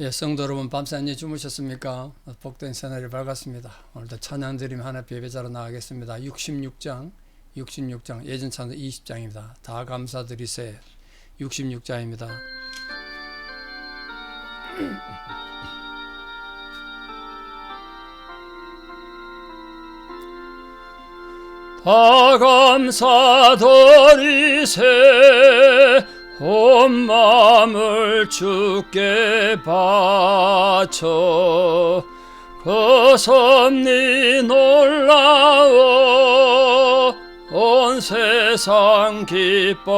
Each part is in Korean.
예, 성도 여러분 밤새 안녕히 주무셨습니까? 복된 새날이 밝았습니다. 오늘도 찬양 드림 하나 예배자로 나가겠습니다. 66장, 66장, 예전 찬양 20장입니다. 다 감사드리세 66장입니다. 다 감사드리세 온 마음을 주께 바쳐 그 섭리 놀라워. 온 세상 기뻐하네.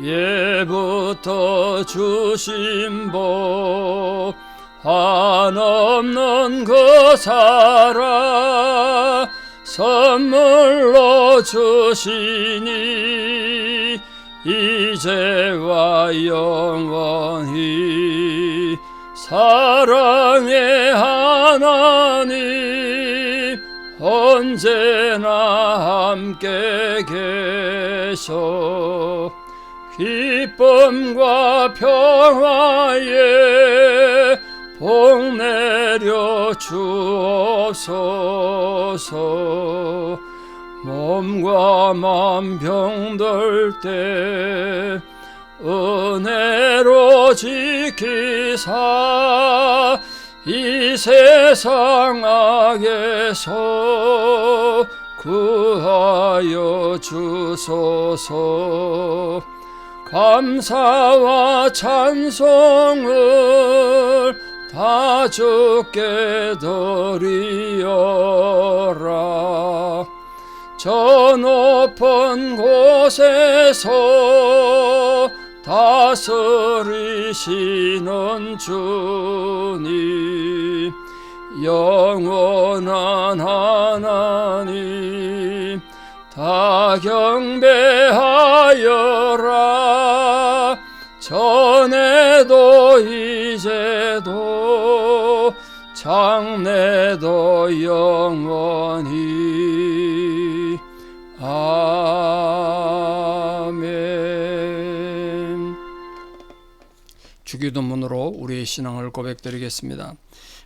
예부터 주신 복 한없는 그 사랑 선물로 주시니 이제와 영원히 사랑의 하나님 언제나 함께 계셔. 기쁨과 평화에 복 내려 주옵소서. 몸과 맘 병들 때 은혜로 지키사 이 세상 악에서 구하여 주소서. 감사와 찬송을 다 주께 드리어라. 저 높은 곳에서 다스리시는 주님 영원한 하나님 다 경배하여라. 전에도 이제도 장래도 영원히 아멘 주기도문으로 우리의 신앙을 고백드리겠습니다.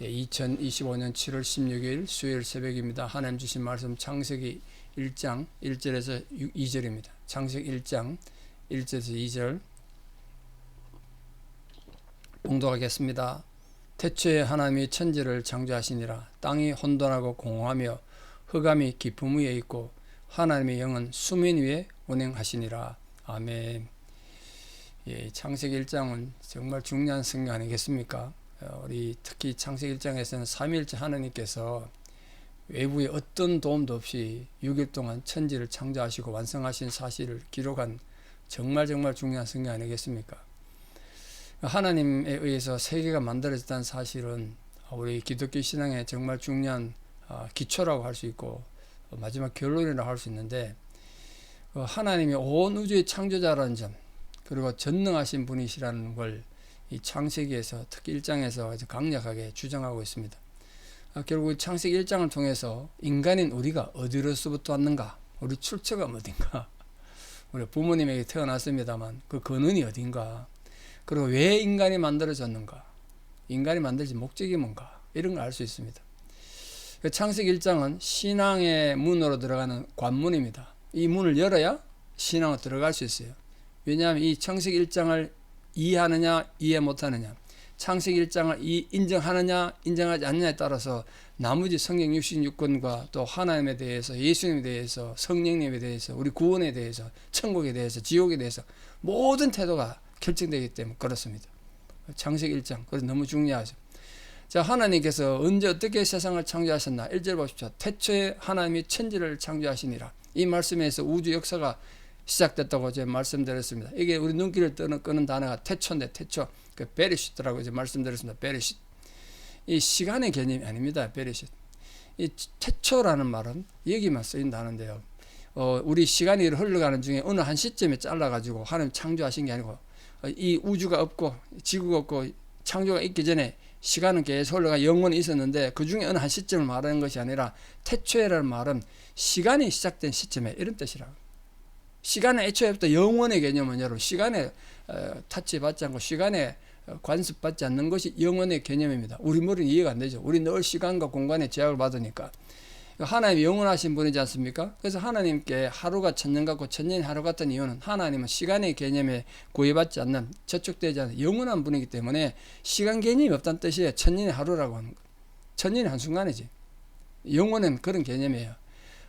2025년 7월 16일 수요일 새벽입니다. 하나님 주신 말씀 창세기 1장 1절에서 2절입니다. 창세기 1장 1절에서 2절 봉독하겠습니다. 태초에 하나님이 천지를 창조하시니라 땅이 혼돈하고 공허하며 흑암이 깊음 위에 있고 하나님의 영은 수면 위에 운행하시니라. 아멘. 예, 창세기 1장은 정말 중요한 성경 아니겠습니까? 우리 특히 창세기 1장에서는 삼일째 하나님께서 외부의 어떤 도움도 없이 6일 동안 천지를 창조하시고 완성하신 사실을 기록한 정말 정말 중요한 성경 아니겠습니까? 하나님에 의해서 세계가 만들어졌다는 사실은 우리 기독교 신앙의 정말 중요한 기초라고 할 수 있고 마지막 결론이라고 할 수 있는데 하나님이 온 우주의 창조자라는 점 그리고 전능하신 분이시라는 걸 이 창세기에서 특히 1장에서 강력하게 주장하고 있습니다. 아, 결국 창세기 1장을 통해서 인간인 우리가 어디로서부터 왔는가? 우리 출처가 어딘가? 우리 부모님에게 태어났습니다만 그 근원이 어딘가? 그리고 왜 인간이 만들어졌는가? 인간이 만들지 목적이 뭔가? 이런 걸 알 수 있습니다. 그 창세기 1장은 신앙의 문으로 들어가는 관문입니다. 이 문을 열어야 신앙으로 들어갈 수 있어요. 왜냐하면 이 창세기 1장을 이해하느냐 이해 못하느냐 창세기 1장을 인정하느냐 인정하지 않느냐에 따라서 나머지 성경 66권과 또 하나님에 대해서 예수님에 대해서 성령님에 대해서 우리 구원에 대해서 천국에 대해서 지옥에 대해서 모든 태도가 결정되기 때문에 그렇습니다. 창세기 1장 그래서 너무 중요하죠. 자 하나님께서 언제 어떻게 세상을 창조하셨나 1절 보십시오. 태초에 하나님이 천지를 창조하시니라 이 말씀에서 우주 역사가 시작됐다고 제가 말씀드렸습니다. 이게 우리 눈길을 뜨는 끄는 단어가 태초인데 태초 그 베리시트라고 이제 말씀드렸습니다. 베리시트 이 시간의 개념이 아닙니다. 베리시트 이 태초라는 말은 여기만 쓰인다는데요. 어, 우리 시간이 흘러가는 중에 어느 한 시점에 잘라가지고 하나님 창조하신 게 아니고 어, 이 우주가 없고 지구가 없고 창조가 있기 전에 시간은 계속 흘러가 영원히 있었는데 그 중에 어느 한 시점을 말하는 것이 아니라 태초에라는 말은 시간이 시작된 시점에 이런 뜻이라고. 시간은 애초에부터 영원의 개념은 여러분 시간에 어, 타치받지 않고 시간에 어, 관습받지 않는 것이 영원의 개념입니다. 우리 머리는 이해가 안 되죠. 우리 늘 시간과 공간에 제약을 받으니까. 하나님 영원하신 분이지 않습니까? 그래서 하나님께 하루가 천년 같고 천년이 하루 같은 이유는 하나님은 시간의 개념에 구애받지 않는 저촉되지 않는 영원한 분이기 때문에 시간 개념이 없다는 뜻이에요. 천년이 하루라고 하는 거. 천년이 한순간이지. 영원은 그런 개념이에요.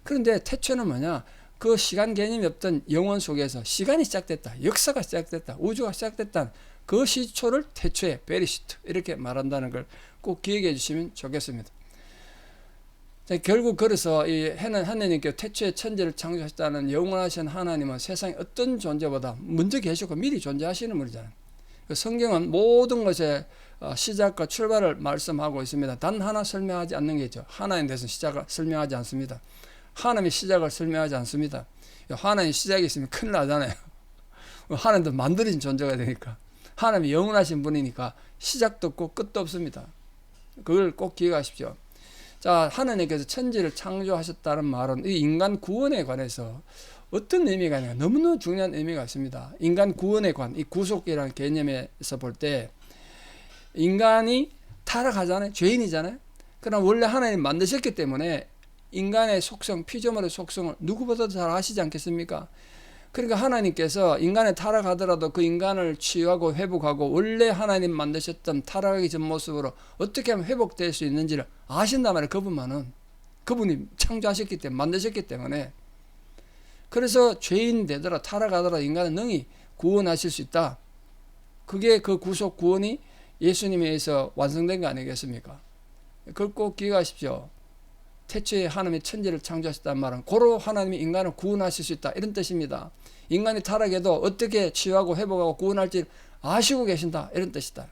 그런데 태초는 뭐냐? 그 시간 개념이 없던 영원 속에서 시간이 시작됐다. 역사가 시작됐다. 우주가 시작됐다. 그 시초를 태초에 베리시트 이렇게 말한다는 걸 꼭 기억해 주시면 좋겠습니다. 자, 결국 그래서 이 해는 하나님께 태초에 천지를 창조하셨다는 영원하신 하나님은 세상의 어떤 존재보다 먼저 계시고 미리 존재하시는 분이잖아요. 그 성경은 모든 것의 어, 시작과 출발을 말씀하고 있습니다. 단 하나 설명하지 않는 게 있죠. 하나님 대해서 시작을 설명하지 않습니다. 하나님의 시작을 설명하지 않습니다. 하나님 시작이 있으면 큰일 나잖아요. 하나님도 만들어진 존재가 되니까. 하나님이 영원하신 분이니까 시작도 없고 끝도 없습니다. 그걸 꼭 기억하십시오. 자, 하나님께서 천지를 창조하셨다는 말은 이 인간 구원에 관해서 어떤 의미가 있는가 너무너무 중요한 의미가 있습니다. 인간 구원에 관, 이 구속이라는 개념에서 볼 때 인간이 타락하잖아요. 죄인이잖아요. 그러나 원래 하나님 만드셨기 때문에 인간의 속성, 피조물의 속성을 누구보다도 잘 아시지 않겠습니까? 그러니까 하나님께서 인간에 타락하더라도 그 인간을 치유하고 회복하고 원래 하나님 만드셨던 타락하기 전 모습으로 어떻게 하면 회복될 수 있는지를 아신단 말이에요. 그분만은. 그분이 창조하셨기 때문에, 만드셨기 때문에. 그래서 죄인 되더라, 타락하더라 인간은 능히 구원하실 수 있다. 그게 그 구속 구원이 예수님에 의해서 완성된 거 아니겠습니까? 그걸 꼭 기억하십시오. 태초에 하나님이 천지를 창조하셨다는 말은 고로 하나님이 인간을 구원하실 수 있다 이런 뜻입니다. 인간이 타락해도 어떻게 치유하고 회복하고 구원할지 아시고 계신다 이런 뜻이다.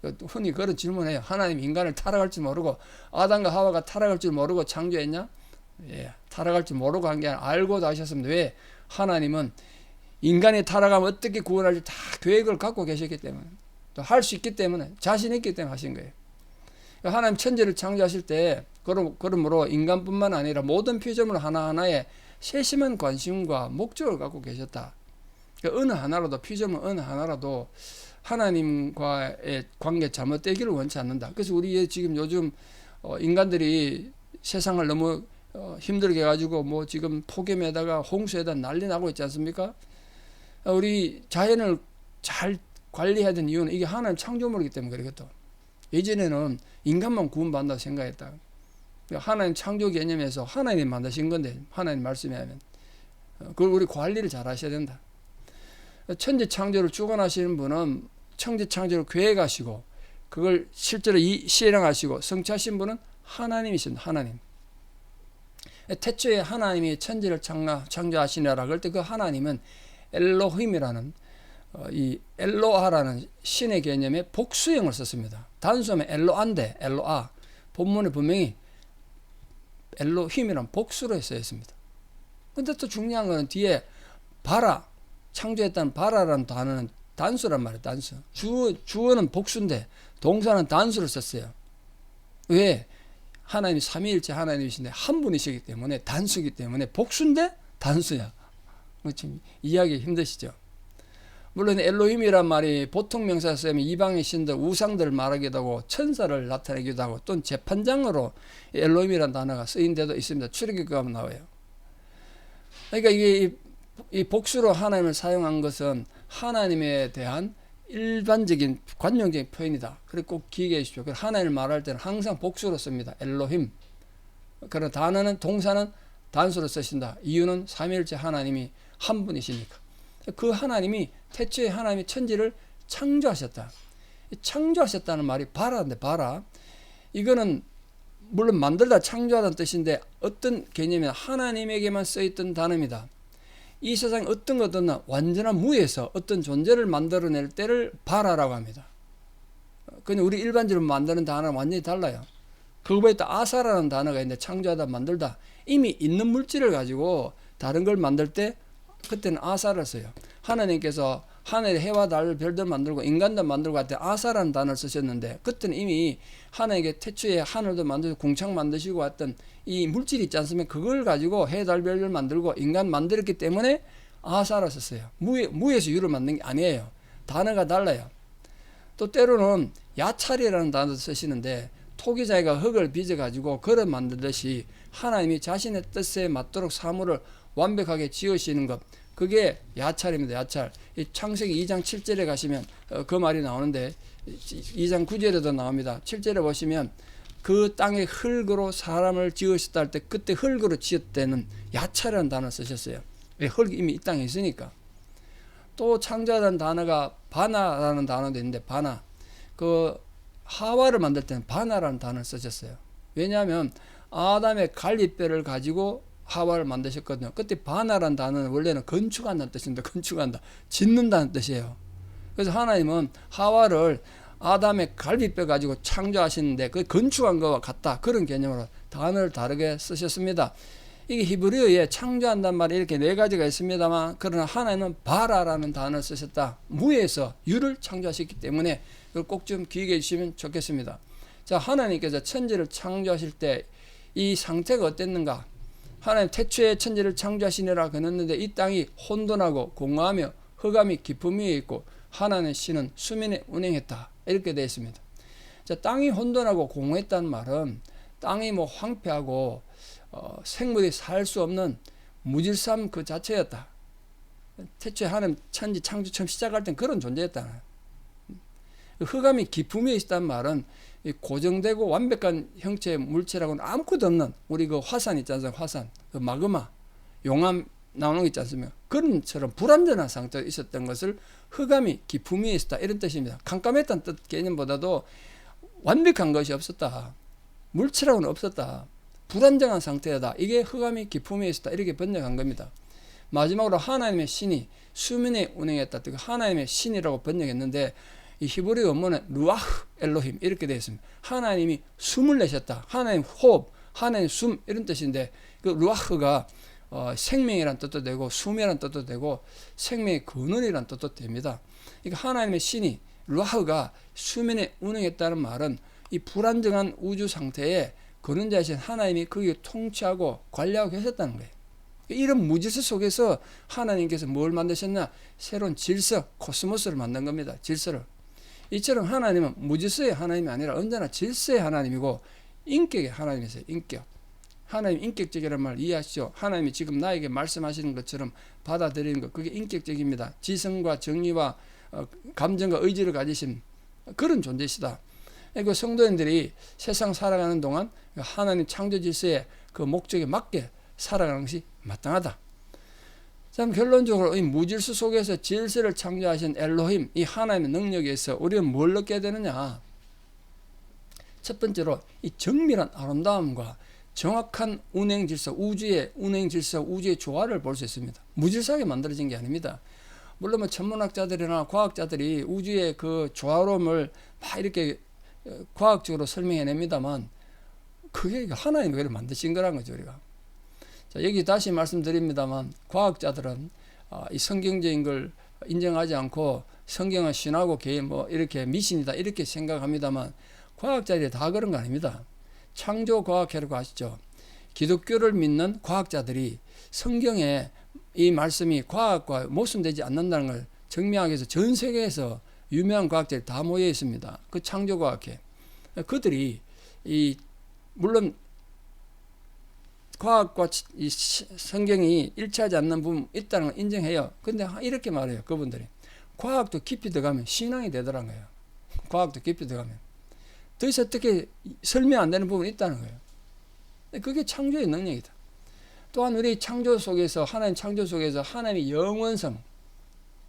그 흔히 그런 질문해요. 하나님 인간을 타락할 줄 모르고 아담과 하와가 타락할 줄 모르고 창조했냐? 예, 타락할 줄 모르고 한 게 아니라 알고도 하셨습니다. 왜? 하나님은 인간이 타락하면 어떻게 구원할지 다 계획을 갖고 계셨기 때문에 또 할 수 있기 때문에 자신 있기 때문에 하신 거예요. 하나님 천지를 창조하실 때 그러므로 인간뿐만 아니라 모든 피조물 하나하나에 세심한 관심과 목적을 갖고 계셨다. 그러니까 어느 하나라도 피조물 어느 하나라도 하나님과의 관계 잘못되기를 원치 않는다. 그래서 우리 지금 요즘 어, 인간들이 세상을 너무 어, 힘들게 해가지고 뭐 지금 폭염에다가 홍수에다 난리 나고 있지 않습니까? 우리 자연을 잘 관리해야 되는 이유는 이게 하나님 창조물이기 때문에 그러겠다. 예전에는 인간만 구원받는다고 생각했다. 하나님 창조 개념에서 하나님 만드신 건데 하나님 말씀에 하면 어, 그걸 우리 관리를 잘 하셔야 된다. 천지 창조를 주관하시는 분은 천지 창조를 계획하시고 그걸 실제로 실행하시고 성취하신 분은 하나님이십니다. 하나님. 태초에 하나님이 천지를 창조하시느라 그럴 때 그 하나님은 엘로힘이라는 어, 이 엘로아라는 신의 개념의 복수형을 썼습니다. 단수하면 엘로아인데 엘로아 본문에 분명히 엘로힘이란 복수로 쓰였습니다. 근데 또 중요한 거는 뒤에 바라 창조했다는 바라라는 단어는 단수란 말이에요. 단수. 주어, 주어는 복수인데 동사는 단수를 썼어요. 왜? 하나님이 삼위일체 하나님이신데 한 분이시기 때문에 단수기 때문에 복수인데 단수야. 지금 이해하기 힘드시죠? 물론 엘로힘이란 말이 보통 명사 쓰면 이방의 신들 우상들을 말하기도 하고 천사를 나타내기도 하고 또는 재판장으로 엘로힘이란 단어가 쓰인 데도 있습니다. 출애굽기 가면 나와요. 그러니까 이게 이 복수로 하나님을 사용한 것은 하나님에 대한 일반적인 관용적인 표현이다. 그래 꼭 기억해 주십시오. 하나님을 말할 때는 항상 복수로 씁니다. 엘로힘. 그런 단어는 동사는 단수로 쓰신다. 이유는 삼일째 하나님이 한 분이시니까. 그 하나님이 태초에 하나님이 천지를 창조하셨다. 창조하셨다는 말이 바라인데 바라. 이거는 물론 만들다 창조하다는 뜻인데 어떤 개념이냐 하나님에게만 쓰였던 단어입니다. 이 세상에 어떤 것든 완전한 무에서 어떤 존재를 만들어낼 때를 바라라고 합니다. 근데 우리 일반적으로 만드는 단어는 완전히 달라요. 그거보다 또 아사라는 단어가 있는데 창조하다 만들다 이미 있는 물질을 가지고 다른 걸 만들 때 그때는 아사를 써요. 하나님께서 하늘의 해와 달 별들 만들고 인간도 만들고 할 때 아사라는 단어를 쓰셨는데 그때는 이미 하나님께 태초에 하늘도 만들고 공창 만드시고 왔던 이 물질이 있지 않습니까? 그걸 가지고 해, 달, 별들 만들고 인간 만들었기 때문에 아사라 썼어요. 무에, 무에서 유를 만든 게 아니에요. 단어가 달라요. 또 때로는 야찰이라는 단어도 쓰시는데 토기자가 흙을 빚어 가지고 걸어 만들듯이 하나님이 자신의 뜻에 맞도록 사물을 완벽하게 지으시는 것 그게 야찰입니다. 야찰. 이 창세기 2장 7절에 가시면 어, 그 말이 나오는데 2장 9절에도 나옵니다. 7절에 보시면 그 땅에 흙으로 사람을 지으셨다 할 때 그때 흙으로 지었다는 야찰이라는 단어 쓰셨어요. 왜 흙이 이미 이 땅에 있으니까. 또 창조하다는 단어가 바나라는 단어도 있는데 바나. 그 하와를 만들 때는 바나라는 단어를 쓰셨어요. 왜냐하면 아담의 갈비뼈를 가지고 하와를 만드셨거든요. 그때 바나라는 단어는 원래는 건축한다는 뜻인데 건축한다, 짓는다는 뜻이에요. 그래서 하나님은 하와를 아담의 갈비뼈 가지고 창조하시는데 그 건축한 것과 같다 그런 개념으로 단어를 다르게 쓰셨습니다. 이게 히브리어에 창조한단 말이 이렇게 네 가지가 있습니다만 그러나 하나님은 바라라는 단어를 쓰셨다. 무에서 유를 창조하셨기 때문에 그걸 꼭 좀 기억해 주시면 좋겠습니다. 자 하나님께서 천지를 창조하실 때 이 상태가 어땠는가? 하나님 태초에 천지를 창조하시니라 그랬는데 이 땅이 혼돈하고 공허하며 흑암이 깊음 위에 있고 하나님의 신은 수면에 운행했다. 이렇게 되어 있습니다. 자, 땅이 혼돈하고 공허했다는 말은 땅이 뭐 황폐하고 어, 생물이 살 수 없는 무질서함 그 자체였다. 태초에 하나님 천지 창조 처음 시작할 땐 그런 존재였다. 흑암이 깊음 위에 있다는 말은 고정되고 완벽한 형체의 물체라고는 아무것도 없는 우리 그 화산 있지 않습니까? 화산, 그 마그마, 용암 나오는 거 있지 않습니까? 그런처럼 불완전한 상태에 있었던 것을 흑암이 위에 있었다 이런 뜻입니다. 깜깜했다는 뜻 개념보다도 완벽한 것이 없었다. 물체라고는 없었다. 불안정한 상태다. 이게 흑암이 위에 있었다. 이렇게 번역한 겁니다. 마지막으로 하나님의 신이 수면에 운행했다. 하나님의 신이라고 번역했는데 이 히브리 원문은 루아흐 엘로힘 이렇게 되어 있습니다. 하나님이 숨을 내셨다. 하나님 호흡, 하나님 숨 이런 뜻인데 그 루아흐가 어, 생명이란 뜻도 되고 숨이란 뜻도 되고 생명의 근원이란 뜻도 됩니다. 그러니까 하나님의 신이 루아흐가 수면에 운행했다는 말은 이 불안정한 우주 상태에 근원자이신 하나님이 거기에 통치하고 관리하고 계셨다는 거예요. 이런 무질서 속에서 하나님께서 뭘 만드셨나? 새로운 질서, 코스모스를 만든 겁니다. 질서를. 이처럼 하나님은 무질서의 하나님이 아니라 언제나 질서의 하나님이고 인격의 하나님이세요. 인격. 하나님 인격적이라는 말 이해하시죠? 하나님이 지금 나에게 말씀하시는 것처럼 받아들이는 것 그게 인격적입니다. 지성과 정의와 어, 감정과 의지를 가지신 그런 존재시다. 그 성도인들이 세상 살아가는 동안 하나님 창조 질서의 그 목적에 맞게 살아가는 것이 마땅하다. 참 결론적으로 이 무질서 속에서 질서를 창조하신 엘로힘 이 하나님의 능력에서 우리는 뭘 얻게 되느냐? 첫 번째로 이 정밀한 아름다움과 정확한 운행 질서, 우주의 운행 질서, 우주의 조화를 볼 수 있습니다. 무질서하게 만들어진 게 아닙니다. 물론 뭐 천문학자들이나 과학자들이 우주의 그 조화로움을 막 이렇게 어, 과학적으로 설명해냅니다만 그게 하나님이 그걸 만드신 거란 거죠, 우리가. 자, 여기 다시 말씀드립니다만 과학자들은 어, 이 성경적인 걸 인정하지 않고 성경은 신하고 개인 뭐 이렇게 미신이다 이렇게 생각합니다만 과학자들이 다 그런 거 아닙니다. 창조 과학회라고 아시죠? 기독교를 믿는 과학자들이 성경에 이 말씀이 과학과 모순되지 않는다는 걸 증명하기 위해서 전 세계에서 유명한 과학자들이 다 모여 있습니다. 그 창조 과학회. 그들이 이 물론 과학과 이 성경이 일치하지 않는 부분 있다는 걸 인정해요. 근데 이렇게 말해요. 그분들이. 과학도 깊이 들어가면 신앙이 되더란 거예요. 과학도 깊이 들어가면. 더 이상 어떻게 설명 안 되는 부분이 있다는 거예요. 그게 창조의 능력이다. 또한 우리 창조 속에서 하나님 창조 속에서 하나님의 영원성,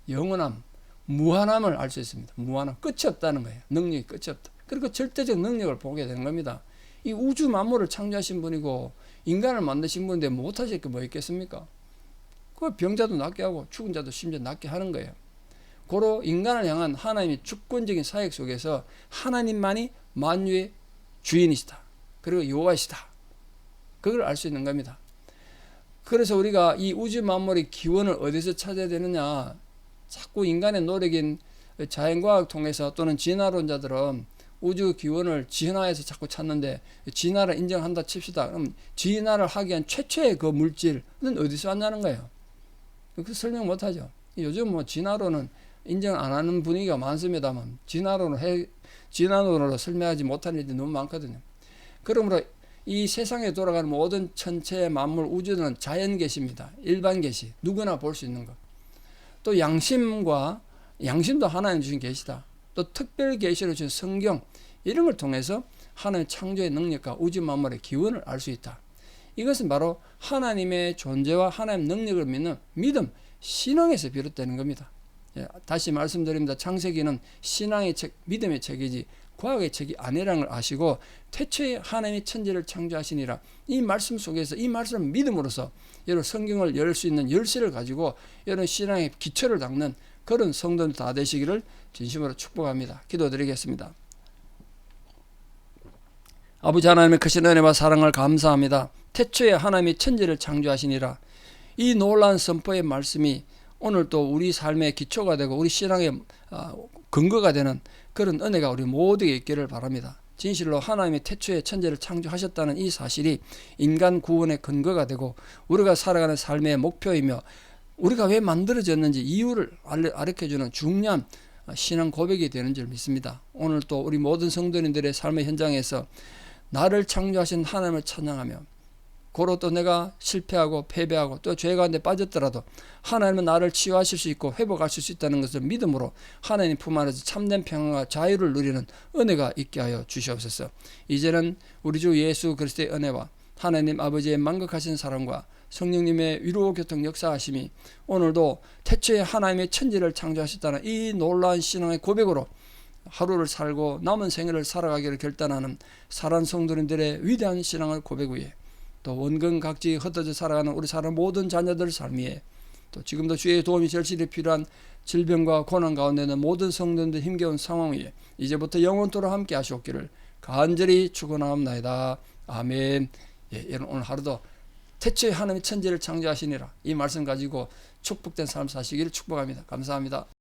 영원함, 무한함을 알 수 있습니다. 무한함, 끝이 없다는 거예요. 능력이 끝이 없다. 그리고 절대적 능력을 보게 되는 겁니다. 이 우주 만물을 창조하신 분이고 인간을 만드신 분인데 못하실 게 뭐 있겠습니까? 그 병자도 낫게 하고 죽은 자도 심지어 낫게 하는 거예요. 고로 인간을 향한 하나님의 주권적인 사역 속에서 하나님만이 만유의 주인이시다. 그리고 여호와시다. 그걸 알 수 있는 겁니다. 그래서 우리가 이 우주 만물의 기원을 어디서 찾아야 되느냐? 자꾸 인간의 노력인 자연과학 통해서 또는 진화론자들은 우주 기원을 진화에서 자꾸 찾는데 진화를 인정한다 칩시다. 그럼 진화를 하기 위한 최초의 그 물질은 어디서 왔냐는 거예요. 그 설명 못 하죠. 요즘 뭐 진화론은 인정 안 하는 분위기가 많습니다만 진화론을 해 진화론으로 설명하지 못하는 일이 너무 많거든요. 그러므로 이 세상에 돌아가는 모든 천체 만물 우주는 자연 계시입니다. 일반 계시 누구나 볼 수 있는 것. 또 양심과 양심도 하나님 주신 계시다. 또 특별 계시로 주신 성경 이런 걸 통해서 하나님 창조의 능력과 우주 만물의 기원을 알 수 있다. 이것은 바로 하나님의 존재와 하나님 능력을 믿는 믿음, 신앙에서 비롯되는 겁니다. 예, 다시 말씀드립니다. 창세기는 신앙의 책, 믿음의 책이지 과학의 책이 아니라는 걸 아시고 태초에 하나님이 천지를 창조하시니라 이 말씀 속에서 이 말씀을 믿음으로써 여러분 성경을 열 수 있는 열쇠를 가지고 여러분 신앙의 기초를 닦는 그런 성도들 다 되시기를 진심으로 축복합니다. 기도드리겠습니다. 아버지 하나님의 크신 은혜와 사랑을 감사합니다. 태초에 하나님이 천지를 창조하시니라 이 놀라운 선포의 말씀이 오늘 또 우리 삶의 기초가 되고 우리 신앙의 아, 근거가 되는 그런 은혜가 우리 모두에게 있기를 바랍니다. 진실로 하나님이 태초에 천지를 창조하셨다는 이 사실이 인간 구원의 근거가 되고 우리가 살아가는 삶의 목표이며 우리가 왜 만들어졌는지 이유를 알려주는 중요한 신앙 고백이 되는 줄 믿습니다. 오늘 또 우리 모든 성도님들의 삶의 현장에서 나를 창조하신 하나님을 찬양하며 고로 또 내가 실패하고 패배하고 또 죄 가운데 빠졌더라도 하나님은 나를 치유하실 수 있고 회복하실 수 있다는 것을 믿음으로 하나님 품 안에서 참된 평안과 자유를 누리는 은혜가 있게 하여 주시옵소서. 이제는 우리 주 예수 그리스도의 은혜와 하나님 아버지의 만극하신 사랑과 성령님의 위로 교통 역사하심이 오늘도 태초에 하나님의 천지를 창조하셨다는 이 놀라운 신앙의 고백으로 하루를 살고 남은 생애를 살아가기를 결단하는 사란 성도님들의 위대한 신앙을 고백 위에 또 원근 각지 흩어져 살아가는 우리 사람 모든 자녀들 삶에 또 지금도 주의 도움이 절실히 필요한 질병과 고난 가운데 있는 모든 성도들 힘겨운 상황 위에 이제부터 영원토록 함께 하시옵기를 간절히 축원하옵나이다. 아멘. 예, 여러분 오늘 하루도 태초에 하나님의 천지를 창조하시니라 이 말씀 가지고 축복된 삶 사시기를 축복합니다. 감사합니다.